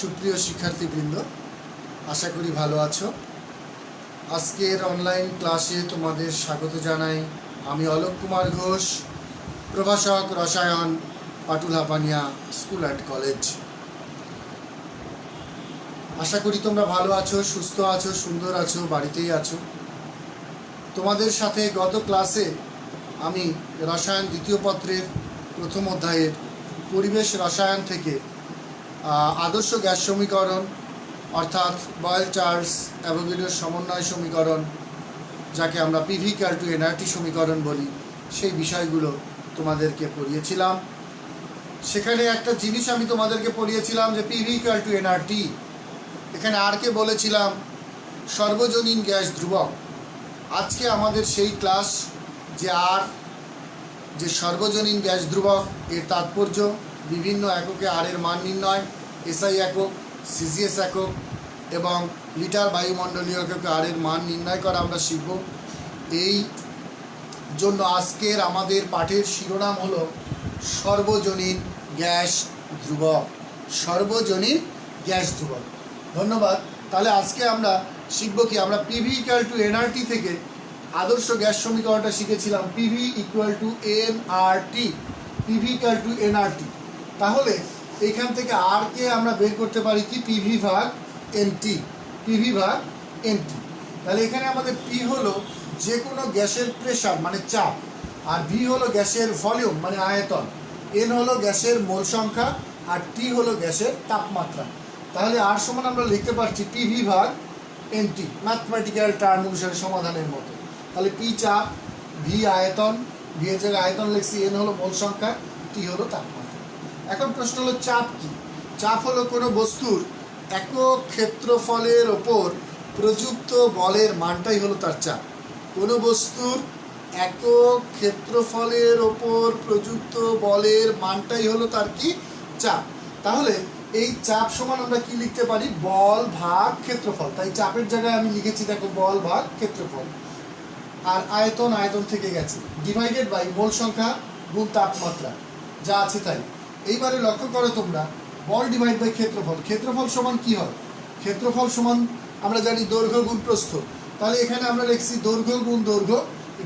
সুপ্রিয় শিক্ষার্থীবৃন্দ, আশা করি ভালো আছো। আজকের অনলাইন ক্লাসে তোমাদের স্বাগত জানাই আমি অলোক কুমার ঘোষ, প্রভাষক রসায়ন Patul Hapania school and college. আশা করি তোমরা ভালো আছো, সুস্থ আছো, সুন্দর আছো, বাড়িতেই আছো। তোমাদের সাথে গত ক্লাসে আমি রসায়ন দ্বিতীয় পত্রের প্রথম অধ্যায়ের পরিবেশ রসায়ন থেকে আদর্শ গ্যাস সমীকরণ, অর্থাৎ বয়েল চার্লস অ্যাভোগেডোর সমন্বয় সমীকরণ, যাকে আমরা পিভি ক্যাল টু এনআরটি সমীকরণ বলি, সেই বিষয়গুলো তোমাদেরকে পড়িয়েছিলাম। সেখানে একটা জিনিস আমি তোমাদেরকে পড়িয়েছিলাম যে পিভি ক্যাল টু এনআরটি এখানে আরকে বলেছিলাম? সর্বজনীন গ্যাস ধ্রুবক। আজকে আমাদের সেই ক্লাস যে আর, যে সর্বজনীন গ্যাস ধ্রুবক, এর তাৎপর্য বিভিন্ন এককে আর এর মান নির্ণয় এসআই একক সিজিএস একক এবং লিটার বায়ুমণ্ডলীয় এককে আর এর মান নির্ণয় করা আমরা শিখব। এই জন্য আজকের আমাদের পাঠের শিরোনাম হলো সর্বজনীন গ্যাস ধ্রুবক। সর্বজনীন গ্যাস ধ্রুবক। ধন্যবাদ। তাহলে আজকে আমরা শিখব কি? আমরা পিভি ইকুয়াল টু এনআরটি থেকে আদর্শ গ্যাস সমীকরণটা শিখেছিলাম PV equal to N R T PV equal to NRT তাহলে এখান থেকে আর কে আমরা বের করতে পারি কি? পিভি ভাগ এনটি পিভি ভাগ এনটি তাহলে এখানে আমাদের পি হলো যে কোনো গ্যাসের প্রেশার মানে চাপ, আর ভি হলো গ্যাসের ভলিউম মানে আয়তন। এন হলো গ্যাসের মোল সংখ্যা, আর টি হলো গ্যাসের তাপমাত্রা। তাহলে আর সমান আমরা লিখতে পারছি পিভি ভাগ এনটি ম্যাথমেটিক্যাল টার্ম অনুসারে সমাধানের মতো। তাহলে পি চাপ ভি আয়তন ভি এর জায়গায় আয়তন লিখছি এন হলো মোল সংখ্যা টি হলো তাপমাত্রা। এখন প্রশ্ন হলো, চাপ কি? চাপ হলো কোনো বস্তুর একক ক্ষেত্রফলের ওপর প্রযুক্ত বলের মানটাই হলো তার চাপ। কোনো বস্তুর একক ক্ষেত্রফলের ওপর প্রযুক্ত বলের মানটাই হলো তার কি? চাপ। তাহলে এই চাপ সমান আমরা কি লিখতে পারি? বল ভাগ ক্ষেত্রফল। তাই চাপের জায়গায় আমি লিখেছি, দেখো, বল ভাগ ক্ষেত্রফল। আর আয়তন আয়তন থেকে গেছে। ডিভাইডেড বাই মোল সংখ্যা গুণ তাপমাত্রা। যা আছে তাই। এইবারে লক্ষ্য করো তোমরা, বল ডিভাইড বাই ক্ষেত্রফল। ক্ষেত্রফল সমান কি হয়? ক্ষেত্রফল সমান, আমরা জানি দৈর্ঘ্য গুণ প্রস্থ। তাহলে এখানে আমরা লিখছি দৈর্ঘ্য গুণ দৈর্ঘ্য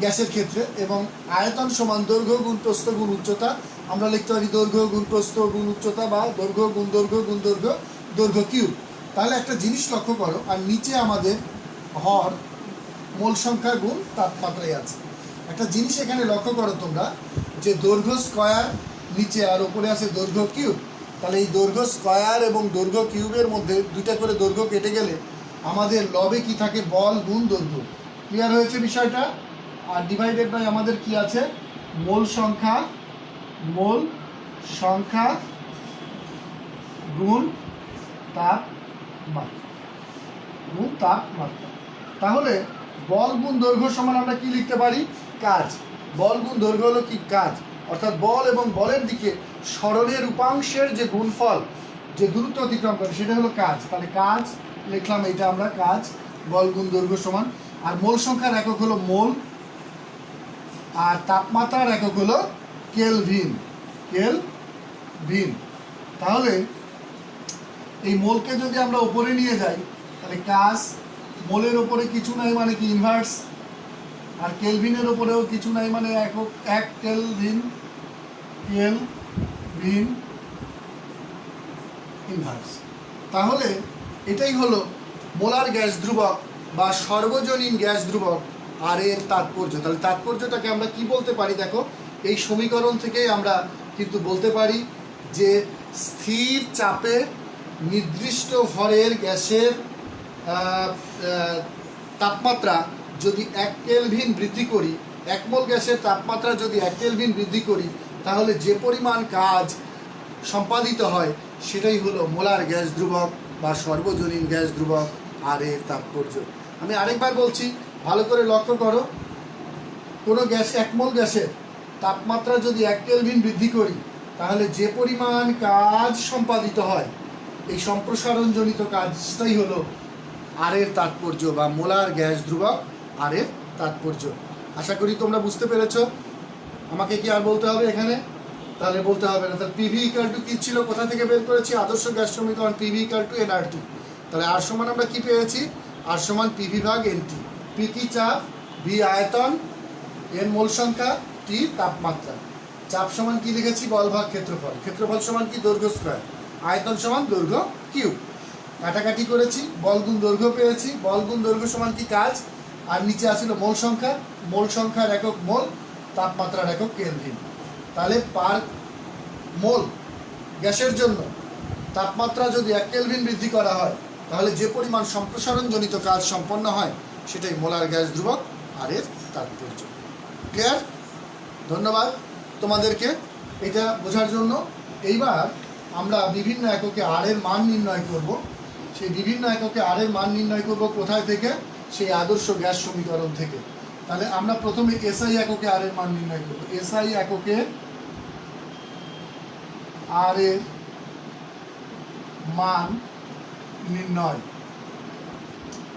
গ্যাসের ক্ষেত্রে এবং আয়তন সমান দৈর্ঘ্য গুণ প্রস্থ গুণ উচ্চতা। আমরা লিখতে পারি দৈর্ঘ্য গুণ প্রস্থ গুণ উচ্চতা বা দৈর্ঘ্য গুণ দৈর্ঘ্য গুণ দৈর্ঘ্য দৈর্ঘ্য কিউব। তাহলে একটা জিনিস লক্ষ্য করো, আর নিচে আমাদের হর, মোল সংখ্যা গুণ তাপমাত্রায় আছে। একটা জিনিস এখানে লক্ষ্য করো তোমরা, যে দৈর্ঘ্য স্কয়ার নিচে আর ওপরে আছে দৈর্ঘ্য কিউব। তাহলে এই দৈর্ঘ্য স্কয়ার এবং দৈর্ঘ্য কিউবের মধ্যে দুইটা করে দৈর্ঘ্য কেটে গেলে আমাদের লবে কি থাকে? বল গুণ দৈর্ঘ্য। ক্লিয়ার হয়েছে বিষয়টা? আর ডিভাইডেড বাই আমাদের কি আছে? মোল সংখ্যা মোল সংখ্যা গুণ তাপমাত্রা গুণ তাপমাত্রা তাহলে বল গুণ দৈর্ঘ্য সমান আমরা কি লিখতে পারি? কাজ। বল গুণ দৈর্ঘ্য হলো কি? কাজ। অর্থাৎ বল এবং বলের দিকে সরণের উপাংশের যে গুণফল, যে দূরত্ব অতিক্রম করে, সেটা হলো কাজ। তাহলে কাজ, লিখলাম এটা আমরা, কাজ, বল গুণ দৈর্ঘ্য সমান। আর মোল সংখ্যার একক হলো মোল, আর তাপমাত্রার একক হলো কেলভিন কেলভিন। তাহলে এই মোলকে যদি আমরা উপরে নিয়ে যাই, তাহলে কাজ মোলের ওপরে কিছু নাই মানে কি ইনভার্স আর কেলভিনের ওপরেও কিছু নাই মানে একক এক কেলভিন কেলভিন ইনভার্স তাহলে এটাই হলো মোলার গ্যাস ধ্রুবক বা সর্বজনীন গ্যাস ধ্রুবক আর এর তাৎপর্য। তাহলে তাৎপর্যটাকে আমরা কি বলতে পারি দেখো? এই সমীকরণ থেকেই আমরা কিন্তু বলতে পারি যে স্থির চাপে নির্দিষ্ট ভরের গ্যাসের তাপমাত্রা যদি এক কেলভিন বৃদ্ধি করি এক মোল গ্যাসের তাপমাত্রা যদি এক কেলভিন বৃদ্ধি করি, তাহলে যে পরিমাণ কাজ সম্পাদিত হয়, সেটাই হলো মোলার গ্যাস ধ্রুবক বা সর্বজনীন গ্যাস ধ্রুবক, আর এর তাৎপর্য। আমি আরেকবার বলছি, ভালো করে লক্ষ্য করো, কোনো গ্যাস এক মোল গ্যাসের তাপমাত্রা যদি এক কেলভিন বৃদ্ধি করি, তাহলে যে পরিমাণ কাজ সম্পাদিত হয়, এই সম্প্রসারণজনিত কাজটাই হলো আর এর তাৎপর্য বা মোলার গ্যাস ধ্রুবক আর এর তাৎপর্য। আশা করি তোমরা বুঝতে পেরেছ। আমাকে কি আর বলতে হবে এখানে? তাহলে বলতে হবে না। তাহলে পিভি ইকাল টু কি ছিল? কোথা থেকে বের করেছি? আদর্শ গ্যাস সমীকরণ পিভি ইকাল টু এনআরটি তাহলে আর সমান আমরা কি পেয়েছি? আর সমান পিভি ভাগ এন এনটি পি কি চাপ? ভি আয়তন। এন মোল সংখ্যা। টি তাপমাত্রা। চাপ সমান কি লিখেছি? বল ভাগ ক্ষেত্রফল। ক্ষেত্রফল সমান কি? দৈর্ঘ্য স্কোয়ার আয়তন সমান দৈর্ঘ্য কিউ কাটাকাটি করেছি। বল গুণ দৈর্ঘ্য পেয়েছি। বল গুণ দৈর্ঘ্য সমান কি? কাজ আর নিচে আসছিল মোল সংখ্যা। মোল সংখ্যার একক মোল, তাপমাত্রার একক কেলভিন তাহলে পার মোল গ্যাসের জন্য তাপমাত্রা যদি এক কেলভিন বৃদ্ধি করা হয়, তাহলে যে পরিমাণ সম্প্রসারণজনিত কাজ সম্পন্ন হয়, সেটাই মোলার গ্যাস ধ্রুবক আর এর তাৎপর্য। ক্লিয়ার ধন্যবাদ তোমাদেরকে এটা বোঝার জন্য। এইবার আমরা বিভিন্ন এককে আর এর মান নির্ণয় করব। সেই বিভিন্ন এককে আর এর মান নির্ণয় করব কোথায় থেকে? সেই আদর্শ গ্যাস সমীকরণ থেকে। তাহলে আমরা প্রথমে এসআই এককে আর এর মান নির্ণয় করব। এসআই এককে আর এর মান নির্ণয়।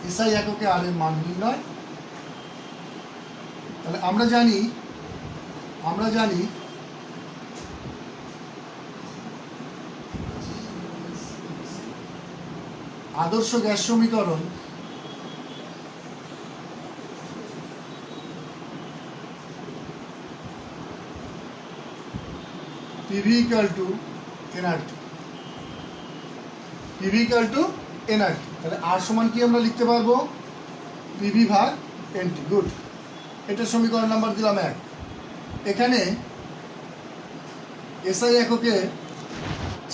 এসআই এককে আর এর মান নির্ণয়। তাহলে আমরা জানি আমরা জানি আদর্শ গ্যাস সমীকরণ PV equal to NRT PV equal to NRT তাহলে আর সমান কি আমরা লিখতে পারব? পিভি ভাগ এনটি গুড এটা সমীকরণ নাম্বার দিলাম এক। এখানে এসআই এককে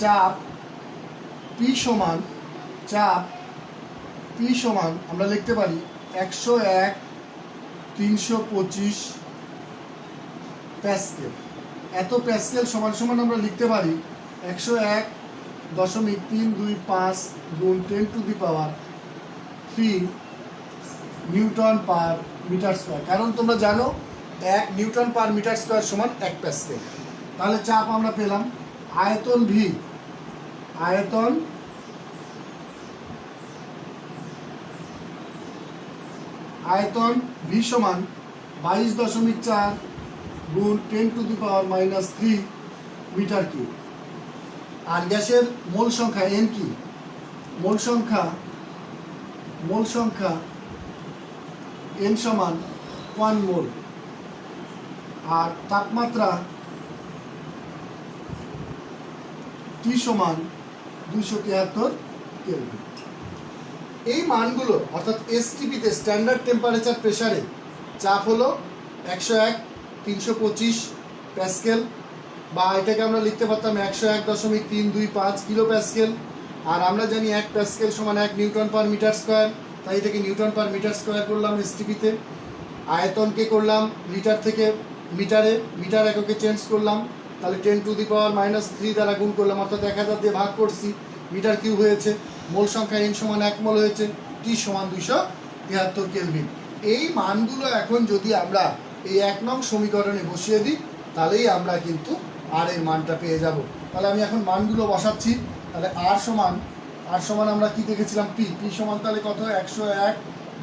চাপ পি সমান চাপ পি সমান আমরা লিখতে পারি একশো এক, তিনশো পঁচিশ প্যাসকেল। এত প্যাসকেল সমান সমান আমরা লিখতে পারি একশো এক দশমিক তিন দুই পাঁচ গুণ ten to the power three newton per metre square কারণ তোমরা জানো, এক নিউটন পার মিটার স্কোয়ার সমান এক প্যাসকেল তাহলে চাপ আমরা পেলাম। আয়তন ভি আয়তন আয়তন ভি সমান বাইশ দশমিক চার গুণ ten to the power minus three metre cube আর গ্যাসের মোল সংখ্যা এন কি? মোল সংখ্যা মোল সংখ্যা এন সমান ওয়ান মোল। আর তাপমাত্রা টি সমান দুইশো তিয়াত্তর কেলভিন এই মানগুলো, অর্থাৎ এসটিপিতে স্ট্যান্ডার্ড টেম্পারেচার প্রেসারে চাপ হলো একশো এক তিনশো পঁচিশ প্যাসকেল, বা এটাকে আমরা লিখতে পারতাম একশো এক দশমিক তিন দুই পাঁচ কিলো প্যাসকেল, আর আমরা জানি এক প্যাসকেল সমান এক নিউটন পার মিটার স্কোয়ার, তাই এটাকে নিউটন পার মিটার স্কোয়ার করলাম এসটিপিতে আয়তনকে করলাম লিটার থেকে মিটারে, মিটার এককে চেঞ্জ করলাম, তাহলে ten to the power minus three দ্বারা গুণ করলাম, অর্থাৎ এক হাজার দিয়ে ভাগ করছি, মিটার কিউ হয়েছে, মোল সংখ্যা এন সমান এক মোল হয়েছে টি সমান দুইশো তিয়াত্তর কেলভিন। এই মানগুলো এখন যদি আমরা এই এক নং সমীকরণে বসিয়ে দিই, তাহলেই আমরা কিন্তু আর এর মানটা পেয়ে যাব। তাহলে আমি এখন মানগুলো বসাচ্ছি, তাহলে আর সমান আর সমান আমরা কি দেখেছিলাম? পি পি সমান তাহলে কত? একশো এক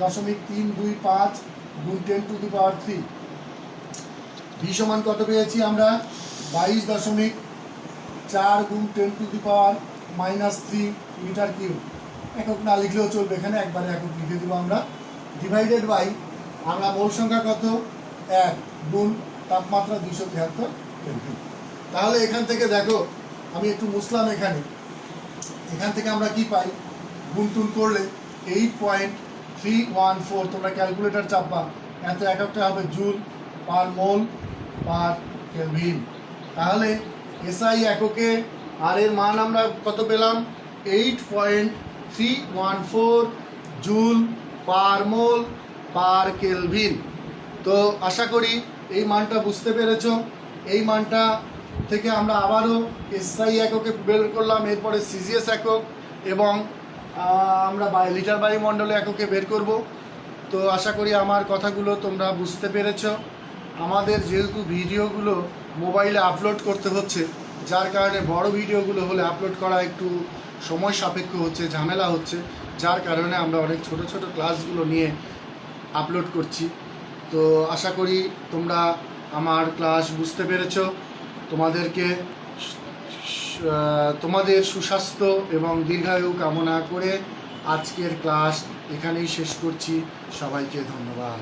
দশমিক তিন দুই পাঁচ গুণ ten to the power three. V সমান কত পেয়েছি আমরা? বাইশ দশমিক চার গুণ ten to the power minus three metre cube. একক না লিখলেও চলবে, এখানে একবারে একক লিখে দেবো আমরা। ডিভাইডেড বাই আমরা মোল সংখ্যা কত? এক গুণ তাপমাত্রা দুশো তিয়াত্তর তাহলে এখান থেকে দেখো, আমি একটু মুসলাম এখানে। এখান থেকে আমরা কি পাই? গুণ টুন করলে eight point three one four তোমরা ক্যালকুলেটার চাপবা, এত এক একটা হবে joule per mole per kelvin. তাহলে এসআই এককে আর এর মান আমরা কত পেলাম? Eight point three one four joule per mole per kelvin. তো আশা করি এই মানটা বুঝতে পেরেছ। এই মানটা থেকে আমরা আবারও এসআই এককে বের করলাম, এরপরে সিজিএস একক এবং আমরা লিটার বায়ুমণ্ডলে এককে বের করব। তো আশা করি আমার কথাগুলো তোমরা বুঝতে পেরেছ। আমাদের যেহেতু ভিডিওগুলো মোবাইলে আপলোড করতে হচ্ছে, যার কারণে বড় ভিডিওগুলো হলে আপলোড করা একটু সময় সাপেক্ষ হচ্ছে, ঝামেলা হচ্ছে, যার কারণে আমরা অনেক ছোট ছোট ক্লাসগুলো নিয়ে আপলোড করছি। তো আশা করি তোমরা আমার ক্লাস বুঝতে পেরেছ। তোমাদেরকে তোমাদের সুস্বাস্থ্য এবং দীর্ঘায়ু কামনা করে আজকের ক্লাস এখানেই শেষ করছি। সবাইকে ধন্যবাদ।